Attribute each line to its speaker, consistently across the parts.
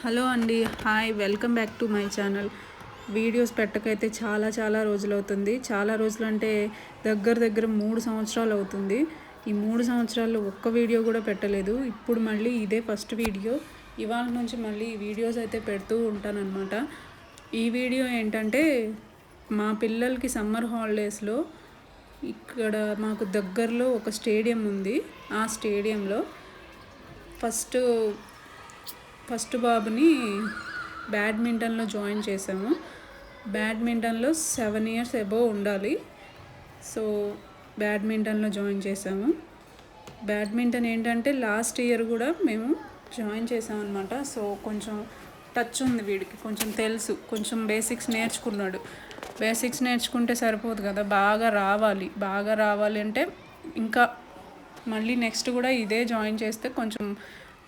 Speaker 1: Hello అండి hi welcome back to my channel. Videos పెట్టకైతే చాలా చాలా రోజులు అవుతుంది చాలా రోజులు అంటే దగ్గర దగ్గర మూడు సంవత్సరాలు అవుతుంది. ఈ మూడు సంవత్సరాల్లో ఒక్క వీడియో కూడా పెట్టలేదు. ఇప్పుడు మళ్ళీ ఇదే ఫస్ట్ వీడియో. ఇవాళ నుంచి మళ్ళీ వీడియోస్ అయితే పెడుతూ ఉంటానన్నమాట. ఈ వీడియో ఏంటంటే మా పిల్లలకి సమ్మర్ హాలిడేస్లో ఇక్కడ మాకు దగ్గరలో ఒక స్టేడియం ఉంది. ఆ స్టేడియంలో ఫస్ట్ ఫస్ట్ బాబుని బ్యాడ్మింటన్లో జాయిన్ చేసాము బ్యాడ్మింటన్లో సెవెన్ ఇయర్స్ అబోవ్ ఉండాలి. సో బ్యాడ్మింటన్లో జాయిన్ చేసాము బ్యాడ్మింటన్ ఏంటంటే లాస్ట్ ఇయర్ కూడా మేము జాయిన్ చేసామన్నమాట సో కొంచెం టచ్ ఉంది వీడికి కొంచెం తెలుసు కొంచెం బేసిక్స్ నేర్చుకున్నాడు. బేసిక్స్ నేర్చుకుంటే సరిపోదు కదా బాగా రావాలి బాగా రావాలి అంటే ఇంకా మళ్ళీ నెక్స్ట్ కూడా ఇదే జాయిన్ చేస్తే కొంచెం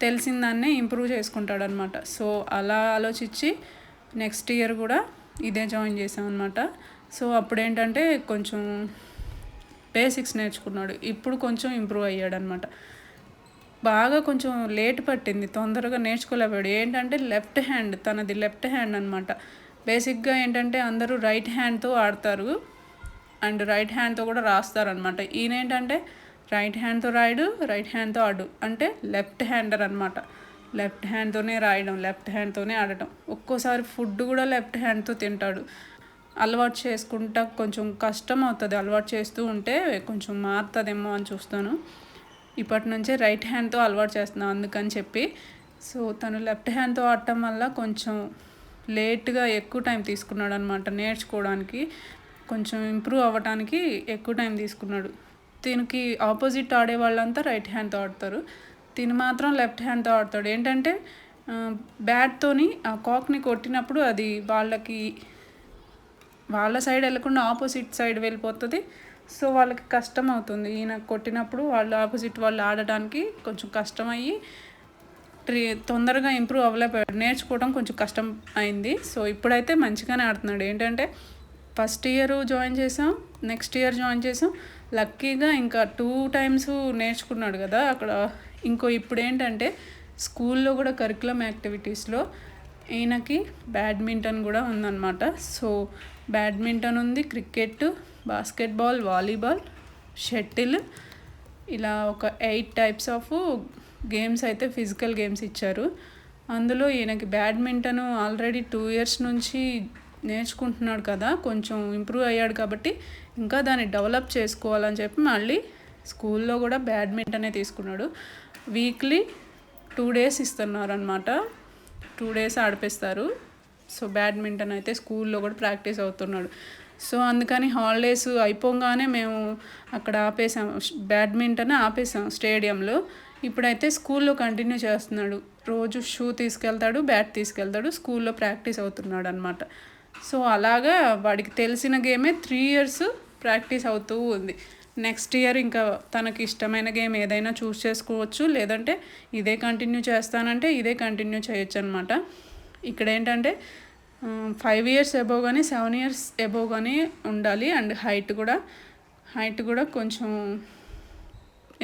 Speaker 1: తెలిసిన దాన్నే ఇంప్రూవ్ చేసుకుంటాడు అనమాట సో అలా ఆలోచించి నెక్స్ట్ ఇయర్ కూడా ఇదే జాయిన్ చేసామన్నమాట సో అప్పుడేంటంటే కొంచెం బేసిక్స్ నేర్చుకున్నాడు. ఇప్పుడు కొంచెం ఇంప్రూవ్ అయ్యాడనమాట. బాగా కొంచెం లేట్ పట్టింది. తొందరగా నేర్చుకోలేకపోయాడు. ఏంటంటే లెఫ్ట్ హ్యాండ్ తనది లెఫ్ట్ హ్యాండ్ అనమాట. బేసిక్గా ఏంటంటే అందరూ రైట్ హ్యాండ్తో ఆడతారు. అండ్ రైట్ హ్యాండ్తో కూడా రాస్తారనమాట. ఈయన ఏంటంటే రైట్ హ్యాండ్తో రాయడు రైట్ హ్యాండ్తో ఆడు. అంటే లెఫ్ట్ హ్యాండర్ అనమాట లెఫ్ట్ హ్యాండ్తోనే రాయడం లెఫ్ట్ హ్యాండ్తోనే ఆడటం. ఒక్కోసారి ఫుడ్ కూడా లెఫ్ట్ హ్యాండ్తో తింటాడు. అలవాటు చేసుకుంటా కొంచెం కష్టం అవుతుంది. అలవాటు చేస్తూ ఉంటే కొంచెం మారుతుందేమో అని చూస్తాను. ఇప్పటి నుంచే రైట్ హ్యాండ్తో అలవాటు చేస్తున్నాను అందుకని చెప్పి. సో తను లెఫ్ట్ హ్యాండ్తో ఆడటం వల్ల కొంచెం లేట్గా ఎక్కువ టైం తీసుకున్నాడు అనమాట నేర్చుకోవడానికి. కొంచెం ఇంప్రూవ్ అవ్వడానికి ఎక్కువ టైం తీసుకున్నాడు. దీనికి ఆపోజిట్ ఆడే వాళ్ళంతా రైట్ హ్యాండ్తో ఆడతారు. తిని మాత్రం లెఫ్ట్ హ్యాండ్తో ఆడతాడు. ఏంటంటే బ్యాట్తోని ఆ కాక్ని కొట్టినప్పుడు అది వాళ్ళకి వాళ్ళ సైడ్ వెళ్ళకుండా ఆపోజిట్ సైడ్ వెళ్ళిపోతుంది. సో వాళ్ళకి కష్టం అవుతుంది. ఈయన కొట్టినప్పుడు వాళ్ళు ఆపోజిట్ వాళ్ళు ఆడటానికి కొంచెం కష్టం అయ్యి ట్రీ తొందరగా ఇంప్రూవ్ అవ్వలేకపోయాడు. నేర్చుకోవడం కొంచెం కష్టం అయింది. సో ఇప్పుడైతే మంచిగానే ఆడుతున్నాడు. ఏంటంటే ఫస్ట్ ఇయర్ జాయిన్ చేసాం నెక్స్ట్ ఇయర్ జాయిన్ చేసాం. లక్కీగా ఇంకా టూ టైమ్స్ నేర్చుకున్నాడు కదా. అక్కడ ఇంకో ఇప్పుడు ఏంటంటే స్కూల్లో కూడా కరికులం యాక్టివిటీస్లో ఈయనకి బ్యాడ్మింటన్ కూడా ఉందన్నమాట. సో బ్యాడ్మింటన్ ఉంది క్రికెట్ బాస్కెట్బాల్ వాలీబాల్ షటిల్ ఇలా ఒక ఎయిట్ టైప్స్ ఆఫ్ గేమ్స్ అయితే ఫిజికల్ గేమ్స్ ఇచ్చారు. అందులో ఈయనకి బ్యాడ్మింటన్ ఆల్రెడీ టూ ఇయర్స్ నుంచి నేర్చుకుంటున్నాడు కదా కొంచెం ఇంప్రూవ్ అయ్యాడు కాబట్టి ఇంకా దాన్ని డెవలప్ చేసుకోవాలని చెప్పి మళ్ళీ స్కూల్లో కూడా బ్యాడ్మింటనే తీసుకున్నాడు. వీక్లీ టూ డేస్ ఇస్తున్నారు అనమాట టూ డేస్ ఆడిపిస్తారు. సో బ్యాడ్మింటన్ అయితే స్కూల్లో కూడా ప్రాక్టీస్ అవుతున్నాడు. సో అందుకని హాలిడేస్ అయిపోగానే మేము అక్కడ ఆపేసాం. బ్యాడ్మింటన్ ఆపేసాం స్టేడియంలో. ఇప్పుడైతే స్కూల్లో కంటిన్యూ చేస్తున్నాడు. రోజు షూ తీసుకెళ్తాడు బ్యాట్ తీసుకెళ్తాడు స్కూల్లో ప్రాక్టీస్ అవుతున్నాడు అనమాట సో అలాగా వాడికి తెలిసిన గేమే త్రీ ఇయర్స్ ప్రాక్టీస్ అవుతూ ఉంది. నెక్స్ట్ ఇయర్ ఇంకా తనకి ఇష్టమైన గేమ్ ఏదైనా చూస్ చేసుకోవచ్చు. లేదంటే ఇదే కంటిన్యూ చేస్తానంటే ఇదే కంటిన్యూ చేయొచ్చు అనమాట ఇక్కడ ఏంటంటే ఫైవ్ ఇయర్స్ ఎబోవ్ కానీ సెవెన్ ఇయర్స్ ఎబోవ్ కానీ ఉండాలి. అండ్ హైట్ కూడా హైట్ కూడా కొంచెం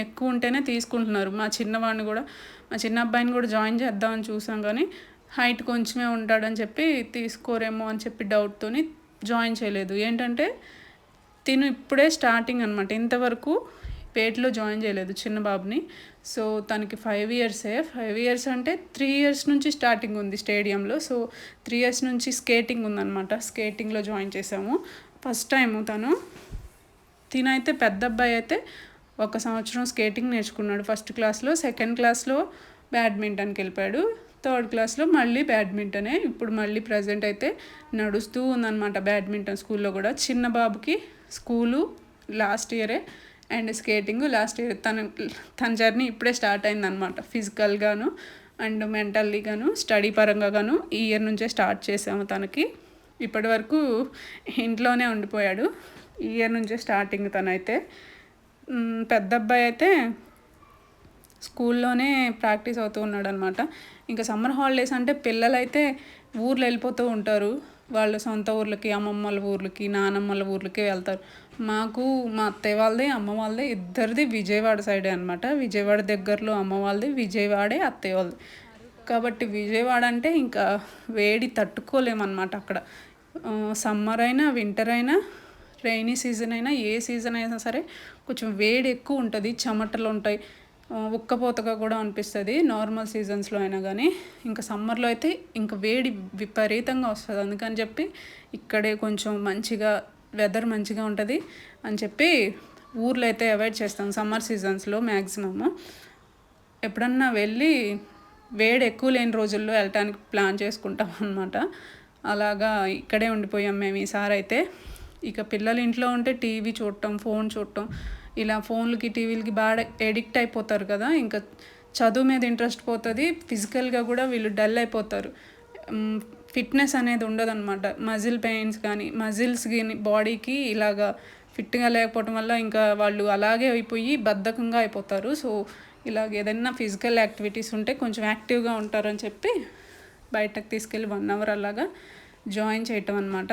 Speaker 1: ఎక్కువ ఉంటేనే తీసుకుంటున్నారు. మా చిన్నవాడిని కూడా మా చిన్న అబ్బాయిని కూడా జాయిన్ చేద్దామని చూసాం కానీ హైట్ కొంచెమే ఉంటాడని చెప్పి తీసుకోరేమో అని చెప్పి డౌట్తో జాయిన్ చేయలేదు. ఏంటంటే తిను ఇప్పుడే స్టార్టింగ్ అనమాట ఇంతవరకు పేట్లో జాయిన్ చేయలేదు చిన్న బాబుని. సో తనకి ఫైవ్ ఇయర్సే. ఫైవ్ ఇయర్స్ అంటే త్రీ ఇయర్స్ నుంచి స్టార్టింగ్ ఉంది స్టేడియంలో. సో త్రీ ఇయర్స్ నుంచి స్కేటింగ్ ఉందన్నమాట. స్కేటింగ్లో జాయిన్ చేసాము ఫస్ట్ టైము తను. తినైతే పెద్ద అబ్బాయి అయితే ఒక సంవత్సరం స్కేటింగ్ నేర్చుకున్నాడు ఫస్ట్ క్లాస్లో. సెకండ్ క్లాస్లో బ్యాడ్మింటన్కి వెళ్ళిపోయాడు. థర్డ్ క్లాస్లో మళ్ళీ బ్యాడ్మింటనే ఇప్పుడు మళ్ళీ ప్రజెంట్ అయితే నడుస్తూ ఉందన్నమాట బ్యాడ్మింటన్ స్కూల్లో కూడా. చిన్న బాబుకి స్కూలు లాస్ట్ ఇయరే అండ్ స్కేటింగ్ లాస్ట్ ఇయర్. తన తన జర్నీ ఇప్పుడే స్టార్ట్ అయిందనమాట ఫిజికల్గాను అండ్ మెంటల్లీగాను స్టడీ పరంగా గాను ఈ ఇయర్ నుంచే స్టార్ట్ చేసాము తనకి. ఇప్పటి వరకు ఇంట్లోనే ఉండిపోయాడు. ఈ ఇయర్ నుంచే స్టార్టింగ్ తనైతే. పెద్ద అబ్బాయి అయితే స్కూల్లోనే ప్రాక్టీస్ అవుతూ ఉన్నాడు అనమాట ఇంకా సమ్మర్ హాలిడేస్ అంటే పిల్లలైతే ఊర్లు వెళ్ళిపోతూ ఉంటారు. వాళ్ళ సొంత ఊర్లకి అమ్మమ్మల ఊర్లకి నానమ్మల ఊర్లకి వెళ్తారు. మాకు మా అత్తయ్య వాళ్ళది అమ్మ వాళ్ళది ఇద్దరిది విజయవాడ సైడే అనమాట. విజయవాడ దగ్గరలో అమ్మ వాళ్ళది విజయవాడే అత్తయ్య వాళ్ళది. కాబట్టి విజయవాడ అంటే ఇంకా వేడి తట్టుకోలేమన్నమాట అక్కడ. సమ్మర్ అయినా వింటర్ అయినా రైనీ సీజన్ అయినా ఏ సీజన్ అయినా సరే కొంచెం వేడి ఎక్కువ ఉంటుంది చెమటలు ఉంటాయి. ఉక్కపోతగా కూడా అనిపిస్తుంది. నార్మల్ సీజన్స్లో అయినా కానీ ఇంకా సమ్మర్లో అయితే ఇంకా వేడి విపరీతంగా వస్తుంది. అందుకని చెప్పి ఇక్కడే కొంచెం మంచిగా వెదర్ మంచిగా ఉంటుంది అని చెప్పి ఊర్లో అయితే అవాయిడ్ చేస్తాం. సమ్మర్ సీజన్స్లో మ్యాక్సిమమ్ ఎప్పుడన్నా వెళ్ళి వేడి ఎక్కువ లేని రోజుల్లో వెళ్ళటానికి ప్లాన్ చేసుకుంటాం అనమాట అలాగా ఇక్కడే ఉండిపోయాం మేము ఈసారి అయితే. ఇక పిల్లలు ఇంట్లో ఉంటే టీవీ చూడటం ఫోన్ చూడటం ఇలా ఫోన్లకి టీవీలకి బాగా ఎడిక్ట్ అయిపోతారు కదా. ఇంకా చదువు మీద ఇంట్రెస్ట్ పోతుంది. ఫిజికల్గా కూడా వీళ్ళు డల్ అయిపోతారు. ఫిట్నెస్ అనేది ఉండదన్నమాట. మజిల్ పెయిన్స్ కానీ మజిల్స్ కానీ బాడీకి ఇలాగా ఫిట్గా లేకపోవటం వల్ల ఇంకా వాళ్ళు అలాగే అయిపోయి బద్ధకంగా అయిపోతారు. సో ఇలాగ ఏదైనా ఫిజికల్ యాక్టివిటీస్ ఉంటే కొంచెం యాక్టివ్గా ఉంటారని చెప్పి బయటకు తీసుకెళ్ళి వన్ అవర్ అలాగా జాయిన్ చేయటం అనమాట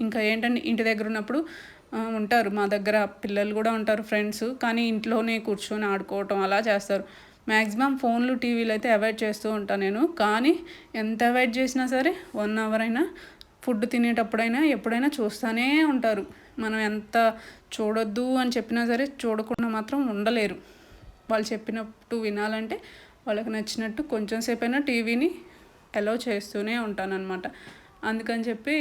Speaker 1: ఇంకా ఏంటంటే ఇంటి దగ్గర ఉన్నప్పుడు ఉంటారు. మా దగ్గర పిల్లలు కూడా ఉంటారు ఫ్రెండ్స్ కానీ ఇంట్లోనే కూర్చొని ఆడుకోవటం అలా చేస్తారు. మ్యాక్సిమం ఫోన్లు టీవీలు అయితే అవాయిడ్ చేస్తూ ఉంటాను నేను. కానీ ఎంత అవాయిడ్ చేసినా సరే వన్ అవర్ అయినా ఫుడ్ తినేటప్పుడైనా ఎప్పుడైనా చూస్తూనే ఉంటారు. మనం ఎంత చూడొద్దు అని చెప్పినా సరే చూడకుండా మాత్రం ఉండలేరు. వాళ్ళు చెప్పినట్టు వినాలంటే వాళ్ళకి నచ్చినట్టు కొంచెం సేపైనా టీవీని అలౌ చేస్తూనే ఉంటానన్నమాట. అందుకని చెప్పి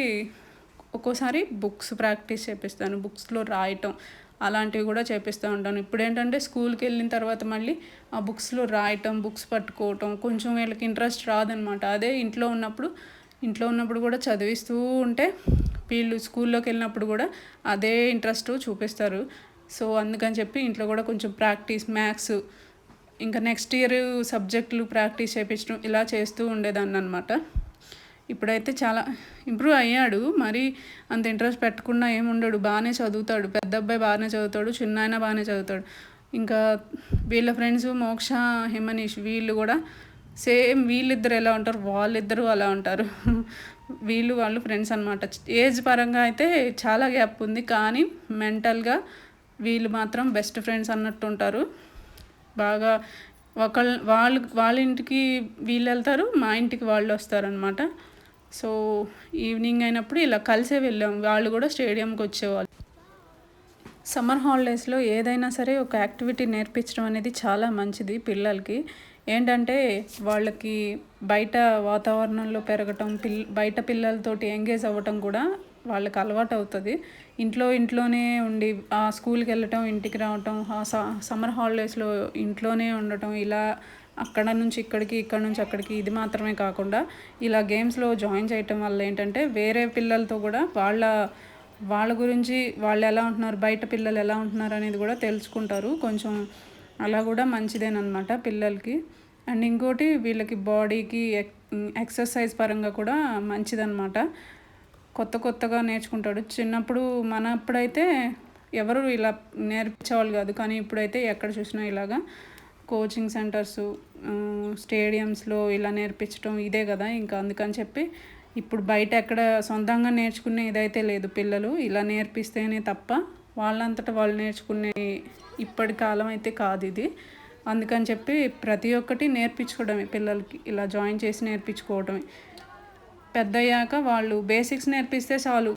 Speaker 1: ఒక్కోసారి బుక్స్ ప్రాక్టీస్ చేపిస్తాను బుక్స్లో రాయటం అలాంటివి కూడా చేపిస్తూ ఉంటాను. ఇప్పుడు ఏంటంటే స్కూల్కి వెళ్ళిన తర్వాత మళ్ళీ ఆ బుక్స్లో రాయటం బుక్స్ పట్టుకోవటం కొంచెం వీళ్ళకి ఇంట్రెస్ట్ రాదనమాట. అదే ఇంట్లో ఉన్నప్పుడు ఇంట్లో ఉన్నప్పుడు కూడా చదివిస్తూ ఉంటే వీళ్ళు స్కూల్లోకి వెళ్ళినప్పుడు కూడా అదే ఇంట్రెస్ట్ చూపిస్తారు. సో అందుకని చెప్పి ఇంట్లో కూడా కొంచెం ప్రాక్టీస్ మ్యాథ్స్ ఇంకా నెక్స్ట్ ఇయర్ సబ్జెక్టులు ప్రాక్టీస్ చేయించడం ఇలా చేస్తూ ఉండేదాన్ని అనమాట ఇప్పుడైతే చాలా ఇంప్రూవ్ అయ్యాడు. మరి అంత ఇంట్రెస్ట్ పెట్టకుండా ఏముండడు బాగానే చదువుతాడు. పెద్ద అబ్బాయి బాగానే చదువుతాడు. చిన్న ఆయన బాగానే చదువుతాడు. ఇంకా వీళ్ళ ఫ్రెండ్స్ మోక్ష హిమనీష్ వీళ్ళు కూడా సేమ్ వీళ్ళిద్దరు ఎలా ఉంటారు? వాళ్ళిద్దరూ అలా ఉంటారు. వీళ్ళు వాళ్ళు ఫ్రెండ్స్ అనమాట ఏజ్ పరంగా అయితే చాలా గ్యాప్ ఉంది. కానీ మెంటల్గా వీళ్ళు మాత్రం బెస్ట్ ఫ్రెండ్స్ అన్నట్టు ఉంటారు. బాగా ఒకళ్ళు వాళ్ళు వాళ్ళ ఇంటికి వీళ్ళు వెళ్తారు. మా ఇంటికి వాళ్ళు వస్తారనమాట సో ఈవినింగ్ అయినప్పుడు ఇలా కలిసే వెళ్ళాం. వాళ్ళు కూడా స్టేడియంకి వచ్చేవాళ్ళు. సమ్మర్ హాలిడేస్లో ఏదైనా సరే ఒక యాక్టివిటీ నేర్పించడం అనేది చాలా మంచిది పిల్లలకి. ఏంటంటే వాళ్ళకి బయట వాతావరణంలో పెరగటం పిల్ బయట పిల్లలతోటి ఎంగేజ్ అవ్వటం కూడా వాళ్ళకి అలవాటు అవుతుంది. ఇంట్లో ఇంట్లోనే ఉండి ఆ స్కూల్కి వెళ్ళటం ఇంటికి రావటం ఆ స- సమ్మర్ హాలిడేస్లో ఇంట్లోనే ఉండటం ఇలా అక్కడ నుంచి ఇక్కడికి ఇక్కడ నుంచి అక్కడికి ఇది మాత్రమే కాకుండా ఇలా గేమ్స్లో జాయిన్ చేయటం వల్ల ఏంటంటే వేరే పిల్లలతో కూడా వాళ్ళ వాళ్ళ గురించి వాళ్ళు ఎలా ఉంటున్నారు బయట పిల్లలు ఎలా ఉంటున్నారు అనేది కూడా తెలుసుకుంటారు. కొంచెం అలా కూడా మంచిదేనమాట పిల్లలకి. అండ్ ఇంకోటి వీళ్ళకి బాడీకి ఎక్సర్సైజ్ పరంగా కూడా మంచిదన్నమాట. కొత్త కొత్తగా నేర్చుకుంటాడు. చిన్నప్పుడు మనప్పుడైతే ఎవరు ఇలా నేర్పించేవాళ్ళు కాదు. కానీ ఇప్పుడైతే ఎక్కడ చూసినా ఇలాగా కోచింగ్ సెంటర్స్ స్టేడియంస్లో ఇలా నేర్పించడం ఇదే కదా ఇంకా. అందుకని చెప్పి ఇప్పుడు బయట ఎక్కడ సొంతంగా నేర్చుకునే ఇదైతే లేదు పిల్లలు. ఇలా నేర్పిస్తేనే తప్ప వాళ్ళంతటా వాళ్ళు నేర్చుకునే ఇప్పటి కాలం అయితే కాదు ఇది. అందుకని చెప్పి ప్రతి ఒక్కటి నేర్పించుకోవడమే పిల్లలకి. ఇలా జాయిన్ చేసి నేర్పించుకోవడమే పెద్దయ్యాక వాళ్ళు బేసిక్స్ నేర్పిస్తే చాలు.